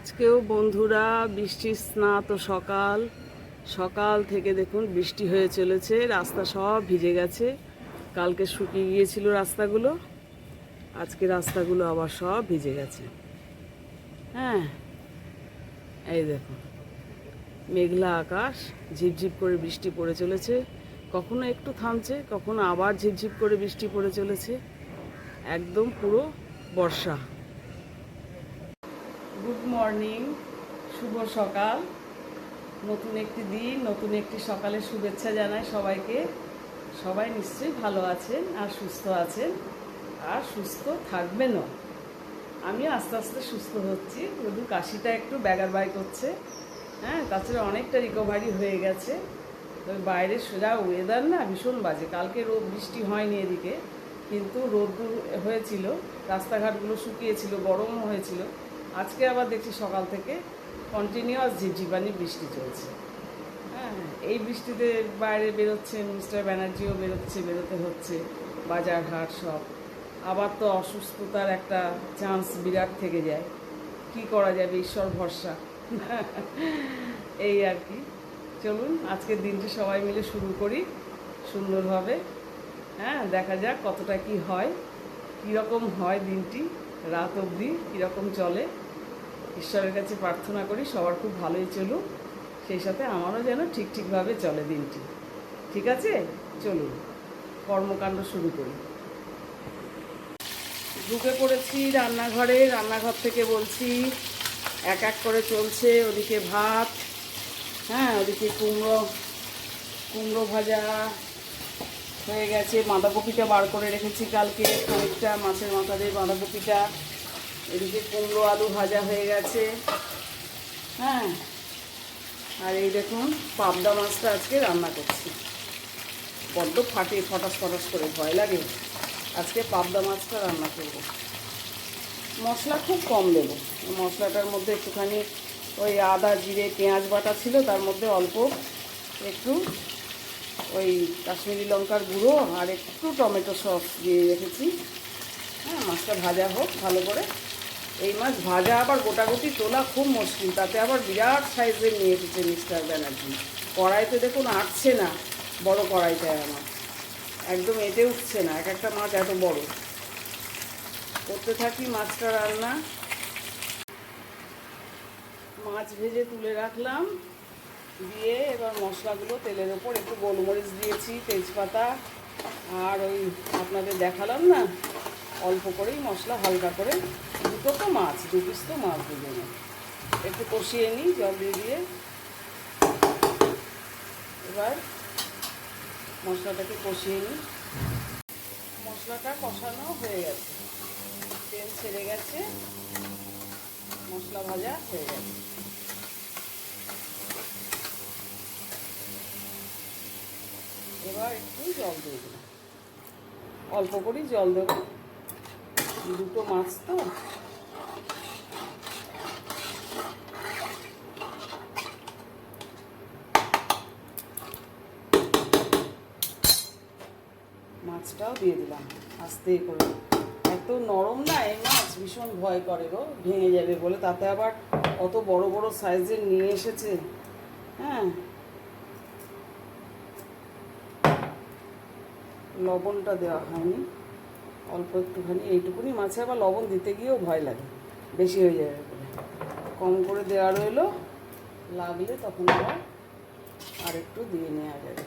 আজকেও বন্ধুরা, বৃষ্টির স্নাত সকাল। সকাল থেকে দেখুন বৃষ্টি হয়ে চলেছে, রাস্তা সব ভিজে গেছে। কালকে শুকিয়ে গিয়েছিল রাস্তাগুলো, আজকে রাস্তাগুলো আবার সব ভিজে গেছে। হ্যাঁ এই দেখুন, মেঘলা আকাশ, ঝিপঝিপ করে বৃষ্টি পড়ে চলেছে। কখনো একটু থামছে, কখনো আবার ঝিপঝিপ করে বৃষ্টি পড়ে চলেছে। একদম পুরো বর্ষা। গুড মর্নিং শুভ সকাল। নতুন একটি দিন, নতুন একটি সকালের শুভেচ্ছা জানাই সবাইকে। সবাই নিশ্চয়ই ভালো আছেন আর সুস্থ আছেন আর সুস্থ থাকবেনও। আমি আস্তে আস্তে সুস্থ হচ্ছি। শুধু কাশিটা একটু ব্যাগার বাই করছে। হ্যাঁ তাছাড়া অনেকটা রিকভারি হয়ে গেছে। তবে বাইরে সোজা ওয়েদার না ভীষণ বাজে। কালকে রোদ বৃষ্টি হয়নি এদিকে, কিন্তু রোদ হয়েছিল। রাস্তাঘাটগুলো শুকিয়েছিল, গরমও হয়েছিল। আজকে আবার দেখছি সকাল থেকে কন্টিনিউয়াস ঝিপঝিপানি বৃষ্টি চলছে। হ্যাঁ এই বৃষ্টিতে বাইরে বেরোচ্ছেন মিস্টার ব্যানার্জিও বেরোচ্ছে, বেরোতে হচ্ছে বাজার হাট সব। আবার তো অসুস্থতার একটা চান্স বিরাট থেকে যায়। কি করা যাবে? ঈশ্বর ভরসা। এই আর কি। চলুন, আজকের দিনটি সবাই মিলে শুরু করি। সুন্দরভাবে। হ্যাঁ দেখা যাক কতটা কি হয়, কীরকম হয় দিনটি। রাত অবধি কীরকম চলে, ঈশ্বরের কাছে প্রার্থনা করি সবার খুব ভালোই চলুক, সেই সাথে আমারও যেন ঠিক ঠিকভাবে চলে দিনটি। ঠিক আছে? চলুন, কর্মকাণ্ড শুরু করি। ঢুকে পড়েছি রান্নাঘরে, রান্নাঘর থেকে বলছি, এক এক করে চলছে, ওদিকে ভাত হ্যাঁ ওদিকে কুমড়ো কুমড়ো ভাজা হয়ে গেছে। বাঁধাকপিটা বার করে রেখেছি কালকে। খানিকটা মাছের মাথা দিয়ে বাঁধাকপিটা। এদিকে কুমড়ো আলু ভাজা হয়ে গেছে। হ্যাঁ। আর এই দেখুন, পাবদা মাছটা আজকে রান্না করছি। বড্ড ফাটে, ফটাস ফটাস করে, ভয় লাগে। আজকে পাবদা মাছটা রান্না করব। মশলা খুব কম দেবো। মশলাটার মধ্যে একটুখানি ওই আদা, জিরে, পেঁয়াজ বাটা ছিল, তার মধ্যে অল্প একটু ওই কাশ্মীরি লঙ্কার গুঁড়ো আর একটু টমেটো সস দিয়ে রেখেছি। হ্যাঁ মাছটা ভাজা হোক, ভালো করে। এই মাছ ভাজা আবার গোটাগুটি তোলা খুব মুশকিল, তাতে আবার বিরাট সাইজের নিয়ে এসেছে মিস্টার ব্যানার্জি। কড়াইতে দেখুন আটছে না, বড় কড়াইটায় আমার। একদম এতে উঠছে না, এক একটা মাছ এত বড়। করতে থাকি মাছটা রান্না। মাছ ভেজে তুলে রাখলাম। দিয়ে এবার মশলাগুলো তেলের ওপর একটু গোলমরিচ দিয়েছি, তেজপাতা আর ওই আপনাদের দেখালাম না, অল্প করেই মশলা হালকা করে দুটো তো মাছ, দু পিস তো মাছ দুজনে। একটু কষিয়ে নিই, জল দিয়ে দিয়ে। এবার মশলাটাকে কষিয়ে নিই। মশলাটা কষানো হয়ে গেছে। তেল ছেড়ে গেছে, মশলা ভাজা হয়ে গেছে। একটু জল দিয়ে দিলাম অল্প করেই জল দেবো। দুটো মাছ তো। মাছটাও দিয়ে দিলাম, আস্তে করে। এত নরম না, এই মাছ ভীষণ ভয় করে গো, ভেঙে যাবে বলে। তাতে আবার অত বড় বড় সাইজের নিয়ে এসেছে। হ্যাঁ লবণটা দেওয়া হয়নি। অল্প একটুখানি এইটুকুনি। মাছে আবার লবণ দিতে গিয়েও ভয় লাগে। বেশি হয়ে যাবে কম করে দেওয়া রইল। লাগলে তখন আবার আর একটু দিয়ে নেওয়া যাবে।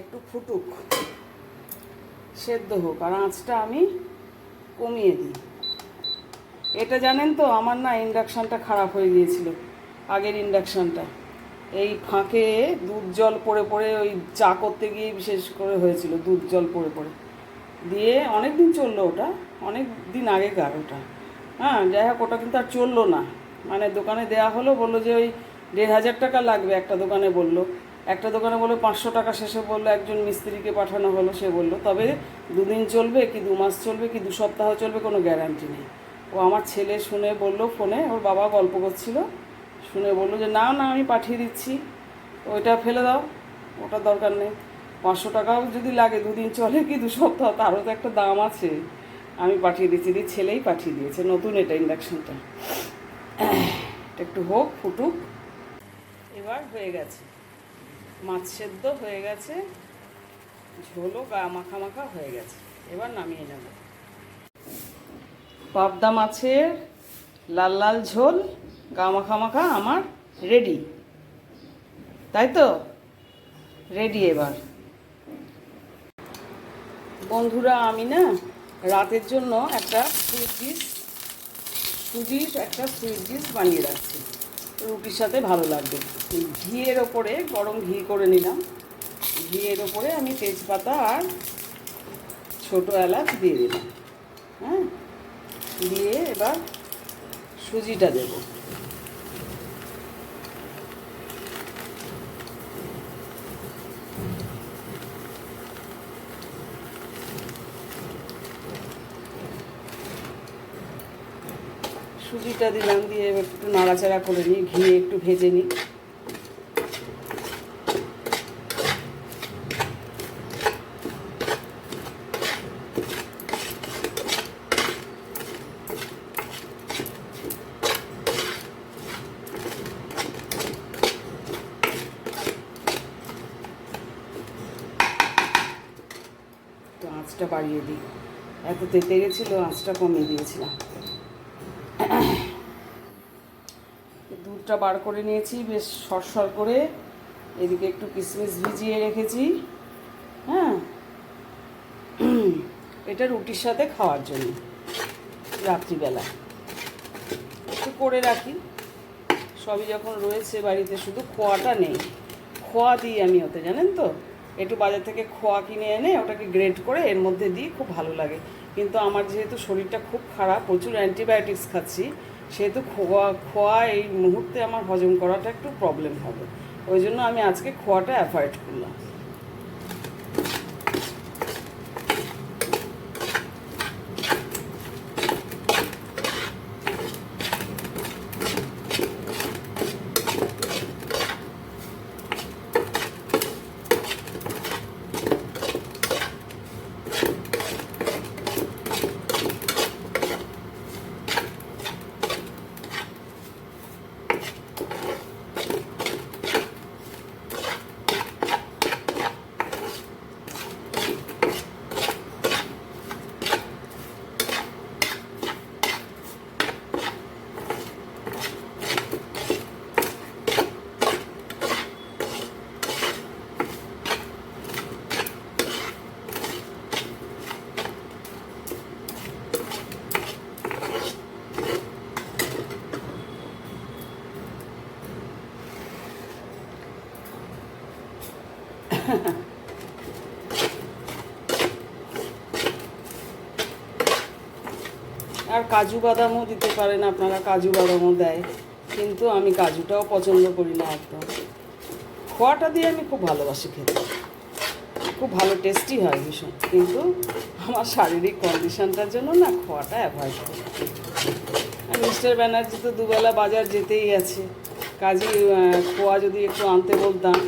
একটু ফুটুক। সেদ্ধ হোক। আর আঁচটা আমি কমিয়ে দিই। এটা জানেন তো, আমার না ইন্ডাকশানটা খারাপ হয়ে গিয়েছিল, আগের ইন্ডাকশানটা এই ফাঁকে দুধ জল পড়ে পড়ে ওই চা করতে গিয়ে বিশেষ করে হয়েছিল, দুধ জল পড়ে পড়ে। দিয়ে অনেক দিন চলল ওটা অনেক দিন আগেকার ওটা। হ্যাঁ যাই হোক, ওটা কিন্তু আর চলল না। মানে দোকানে দেওয়া হলো, বলল যে ওই দেড় হাজার টাকা লাগবে, একটা দোকানে বলল। একটা দোকানে বলল পাঁচশো টাকা শেষে বলল, একজন মিস্ত্রিকে পাঠানো হলো, সে বলল, তবে দুদিন চলবে কি দু মাস চলবে কি দু সপ্তাহ চলবে, কোনো গ্যারান্টি নেই। ও আমার ছেলে শুনে বলল ফোনে ওর বাবা গল্প করছিল। শুনে বলল যে না না, আমি পাঠিয়ে দিচ্ছি। ওইটা ফেলে দাও ওটা দরকার নেই। পাঁচশো টাকাও যদি লাগে, দুদিন চলে কি, দু সপ্তাহ, তারও তো একটা দাম আছে। আমি পাঠিয়ে দিচ্ছি, দিয়ে ছেলেই পাঠিয়ে দিয়েছে, নতুন এটা ইন্ডাকশনটা এটা একটু হোক, ফুটুক। এবার হয়ে গেছে। মাছ সেদ্ধ হয়ে গেছে, ঝোলও গা মাখা মাখা হয়ে গেছে। এবার নামিয়ে নেব। পাবদা মাছের লাল লাল ঝোল গা মাখা মাখা আমার রেডি তাই তো? রেডি এবার। বন্ধুরা, আমি না রাতের জন্য একটা সুইট ডিশ সুজির একটা সুইট ডিশ বানিয়ে রাখছি। রুটির সাথে ভালো লাগবে। ঘিয়ের ওপরে, গরম ঘি করে নিলাম। ঘিয়ের ওপরে আমি তেজপাতা আর ছোটো এলাচ দিয়ে দিলাম। হ্যাঁ? দিয়ে এবার সুজিটা দেব। সুজিটা দিলাম, দিয়ে এবার একটু নাড়াচাড়া করে নিই ঘি একটু ভেজে নিই তো আঁচটা বাড়িয়ে দিই। এত তেতে গেছিল আঁচটা কমিয়ে দিয়েছিলাম। দুধটা বার করে নিয়েছি, বেশ সরসর করে। এদিকে একটু কিশমিশ ভিজিয়ে রেখেছি হ্যাঁ? এটা রুটির সাথে খাওয়ার জন্য, রাত্রিবেলা। একটু করে রাখি। সবই যখন রয়েছে বাড়িতে, শুধু খোয়াটা নেই। খোয়া দিই আমি ওতে, জানেন তো? একটু বাজার থেকে খোয়া কিনে এনে ওটাকে গ্রেড করে এর মধ্যে দিই খুব ভালো লাগে। কিন্তু আমার যেহেতু শরীরটা খুব খারাপ, প্রচুর অ্যান্টিবায়োটিক্স খাচ্ছি, সেহেতু খোয়া খোয়া এই মুহূর্তে আমার হজম করাটা একটু প্রবলেম হবে। ওই জন্য আমি আজকে খোয়াটা অ্যাভয়েড করলাম। আর কাজু বাদামও দিতে পারেন, আপনারা কাজু বাদামও দেয়। কিন্তু আমি কাজুটাও পছন্দ করি না একদম। খোয়াটা দিয়ে আমি খুব ভালোবাসি খেতে। খুব ভালো টেস্টি হয় ভীষণ। কিন্তু আমার শারীরিক কন্ডিশনটার জন্য না খোয়াটা অ্যাভয়েড করি। আর মিস্টার ব্যানার্জি তো দুবেলা বাজার যেতেই আছে। কাজে খোয়া যদি একটু আনতে বলতাম,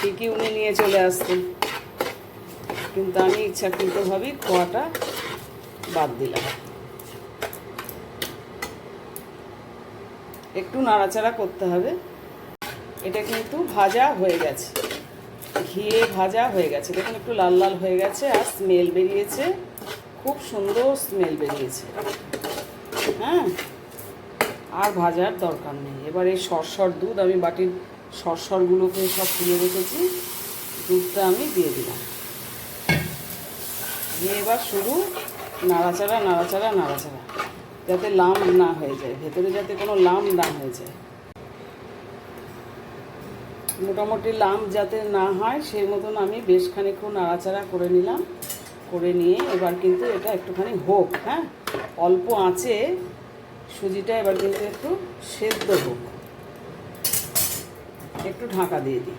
ঠিকই উনি নিয়ে চলে আসতেন। কিন্তু আমি ইচ্ছাকৃতভাবেই খোয়াটা বাদ দিলাম। একটু নাড়াচাড়া করতে হবে। এটা কিন্তু ভাজা হয়ে গেছে। ঘিয়ে ভাজা হয়ে গেছে। দেখুন, একটু লাল লাল হয়ে গেছে আর স্মেল বেরিয়েছে। খুব সুন্দর স্মেল বেরিয়েছে। হ্যাঁ? আর ভাজার দরকার নেই। এবার এই সরসর দুধ, আমি বাটির সরসরগুলোকে সব তুলে রেখেছি। দুধটা আমি দিয়ে দিলাম। দিয়ে এবার শুধু নাড়াচাড়া নাড়াচাড়া নাড়াচাড়া। যাতে লাম না হয়ে যায়, ভেতরে যাতে কোনো লাম না হয়ে যায়। মোটামুটি লাম যাতে না হয়, সেই মতন আমি বেশ খানিক্ষণ নাড়াচাড়া করে নিলাম, করে নিয়ে এবার কিন্তু এটা একটুখানি হোক হ্যাঁ? অল্প আঁচে সুজিটা এবার কিন্তু একটু সেদ্ধ হোক। একটু ঢাকা দিয়ে দিই।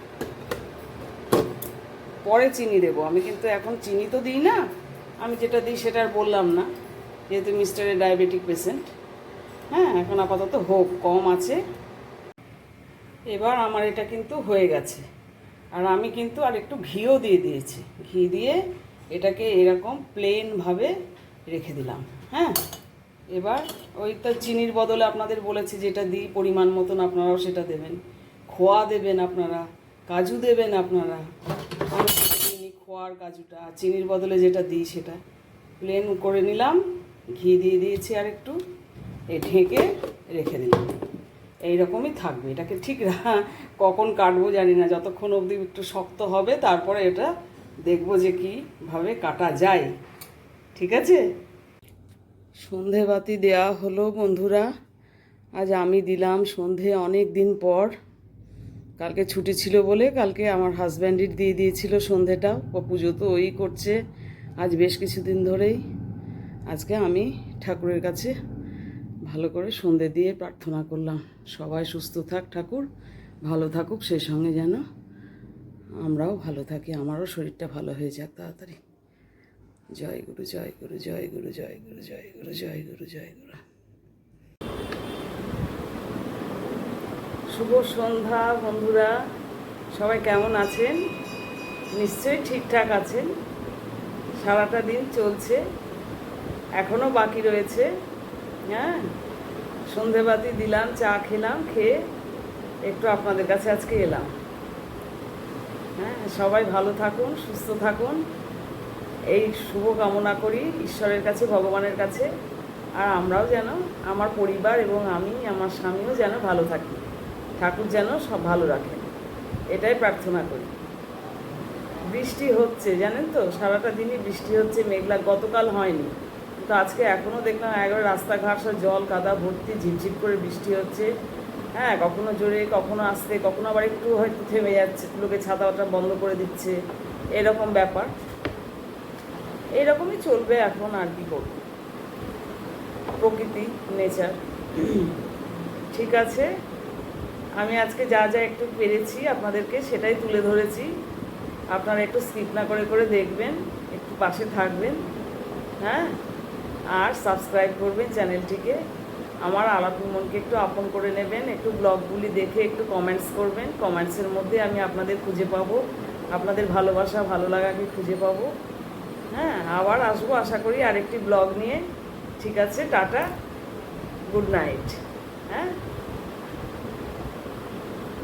পরে চিনি দেবো, আমি কিন্তু এখন চিনি তো দিই না, আমি যেটা দিই সেটা আর বললাম না। যেহেতু মিস্টারের ডায়াবেটিক পেশেন্ট হ্যাঁ এখন আপাতত হোক কম আছে। এবার আমার এটা কিন্তু হয়ে গেছে। আর আমি কিন্তু আর একটু ঘিও দিয়ে দিয়েছি। ঘি দিয়ে এটাকে এরকম প্লেনভাবে রেখে দিলাম হ্যাঁ। এবার ওই তো চিনির বদলে আপনাদের বলেছি যেটা দিই, পরিমাণ মতন আপনারাও সেটা দেবেন। খোয়া দেবেন আপনারা, কাজু দেবেন আপনারা। দিইনি খোয়ার কাজুটা, চিনির বদলে যেটা দিই সেটা। প্লেন করে নিলাম। ঘি দিয়ে দিয়েছি আর একটু। এ ঢেকে রেখে দিলাম। এইরকমই থাকবে। এটাকে ঠিক কখন কাটবো জানি না। যতক্ষণ অবধি একটু শক্ত হবে, তারপরে এটা দেখব যে কীভাবে কাটা যায়। ঠিক আছে? সন্ধে বাতি দেওয়া হলো বন্ধুরা। আজ আমি দিলাম সন্ধে অনেক দিন পর। কালকে ছুটি ছিল বলে কালকে আমার হাজব্যান্ডের দিয়ে দিয়েছিল সন্ধেটা। পুজো তো ওই করছে। আজ বেশ কিছুদিন ধরেই। আজকে আমি ঠাকুরের কাছে ভালো করে সন্ধে দিয়ে প্রার্থনা করলাম। সবাই সুস্থ থাক ঠাকুর, ভালো থাকুক সেই সঙ্গে যেন আমরাও ভালো থাকি, আমারও শরীরটা ভালো হয়ে যাক তাড়াতাড়ি। জয় গুরু জয় গুরু জয় গুরু জয় গুরু জয় গুরু জয় গুরু জয় গুরু। শুভ সন্ধ্যা বন্ধুরা, সবাই কেমন আছেন? নিশ্চয়ই ঠিকঠাক আছেন। সারাটা দিন চলছে। এখনও বাকি রয়েছে। হ্যাঁ? সন্ধেবাতি দিলাম, চা খেলাম, খেয়ে একটু আপনাদের কাছে আজকে এলাম। হ্যাঁ সবাই ভালো থাকুন, সুস্থ থাকুন। এই শুভ কামনা করি ঈশ্বরের কাছে, ভগবানের কাছে। আর আমরাও যেন আমার পরিবার এবং আমি, আমার স্বামীও যেন ভালো থাকি। ঠাকুর যেন সব ভালো রাখেন এটাই প্রার্থনা করি। বৃষ্টি হচ্ছে, জানেন তো? সারাটা দিনই বৃষ্টি হচ্ছে, মেঘলা, গতকাল হয়নি। কিন্তু আজকে এখনও দেখলাম একবার রাস্তাঘাট, সব জল, কাদা, ভর্তি, ঝিপঝিপ করে বৃষ্টি হচ্ছে। হ্যাঁ কখনো জোরে, কখনো আসতে, কখনো আবার একটু হয়তো থেমে যাচ্ছে, লোকে ছাতাটা বন্ধ করে দিচ্ছে। এরকম ব্যাপার। এরকমই চলবে এখন আর কি করব। প্রকৃতি, নেচার। ঠিক আছে? আমি আজকে যা যা একটু পেরেছি আপনাদেরকে সেটাই তুলে ধরেছি। আপনারা একটু স্কিপ না করে করে দেখবেন, একটু পাশে থাকবেন। হ্যাঁ? আর সাবস্ক্রাইব করবেন চ্যানেলটিকে আমার আলাপ মনকে একটু আপন করে নেবেন, একটু ব্লগগুলি দেখে একটু কমেন্টস করবেন। কমেন্টসের মধ্যে আমি আপনাদের খুঁজে পাবো। আপনাদের ভালোবাসা, ভালো লাগাকে খুঁজে পাব। হ্যাঁ আবার আসব আশা করি আরেকটি ব্লগ নিয়ে। ঠিক আছে, টাটা গুড নাইট হ্যাঁ?